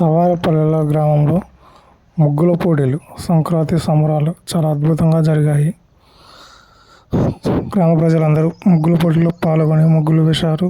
తవారపల్లెలో గ్రామంలో ముగ్గుల పోటీలు సంక్రాంతి సంబరాలు చాలా అద్భుతంగా జరిగాయి. గ్రామ ప్రజలందరూ ముగ్గుల పోటీలో పాల్గొని ముగ్గులు వేశారు.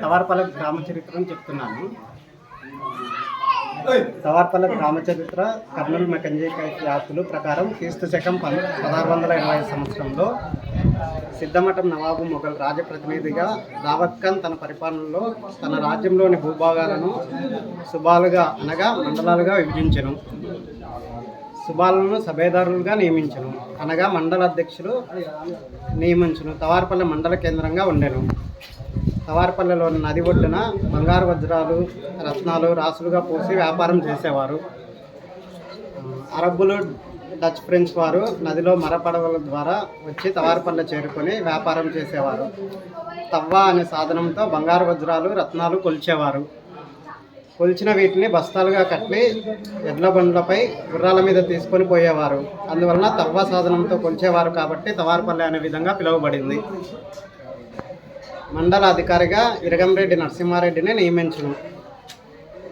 తవార్పల్లి గ్రామ చరిత్రను చెప్తున్నాను. తవార్పల్లి గ్రామ చరిత్ర కర్నూలు మెకంజీ వ్యాసులు ప్రకారం క్రీస్తు శకం పద పదహారు వందల ఇరవై సంవత్సరంలో సిద్ధమఠం నవాబు మొఘల్ రాజప్రతినిధిగా దావత్ ఖాన్ తన పరిపాలనలో తన రాజ్యంలోని భూభాగాలను సుబాలుగా అనగా మండలాలుగా విభజించెను. సుబాలను సభేదారులుగా నియమించను. అనగా మండల అధ్యక్షులు నియమించును. తవార్పల్లి మండల కేంద్రంగా ఉండెను. తవార్పల్లెలోని నది ఒడ్డున బంగారు వజ్రాలు రత్నాలు రాసులుగా పోసి వ్యాపారం చేసేవారు. అరబ్బులు డచ్ ఫ్రెంచ్ వారు నదిలో మరపడవల ద్వారా వచ్చి తవారపల్లె చేరుకొని వ్యాపారం చేసేవారు. తవ్వ అనే సాధనంతో బంగారు వజ్రాలు రత్నాలు కొలిచేవారు. కొలిచిన వీటిని బస్తాలుగా కట్టి ఎడ్ల బండ్లపై గుర్రాల మీద తీసుకొని పోయేవారు. అందువలన తవ్వ సాధనంతో కొలిచేవారు కాబట్టి తవార్పల్లె అనే విధంగా పిలువబడింది. మండల అధికారిగా ఇరగంరెడ్డి నరసింహారెడ్డిని నియమించును.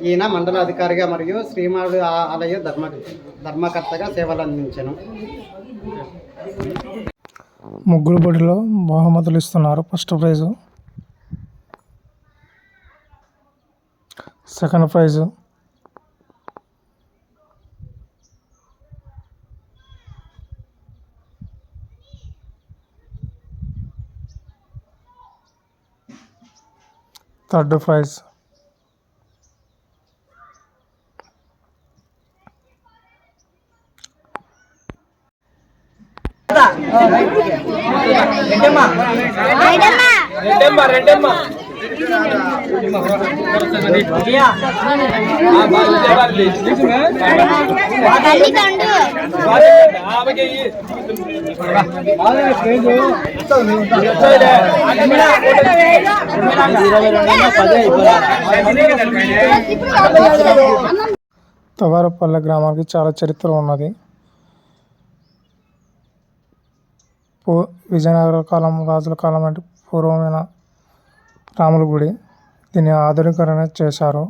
ఈయన మండల అధికారిగా మరియు శ్రీమాడు ఆలయ ధర్మ ధర్మకర్తగా సేవలు అందించను ముగ్గుల బడిలో బహుమతులు ఇస్తున్నారు. First prize. Second prize. Third prize Tavarapalle గ్రామానికి చాలా చరిత్ర ఉన్నది. పూ విజయనగర కాలం రాజుల కాలం అంటే పూర్వమైన రాముల గుడి దీన్ని ఆధునీకరణ చేశారు.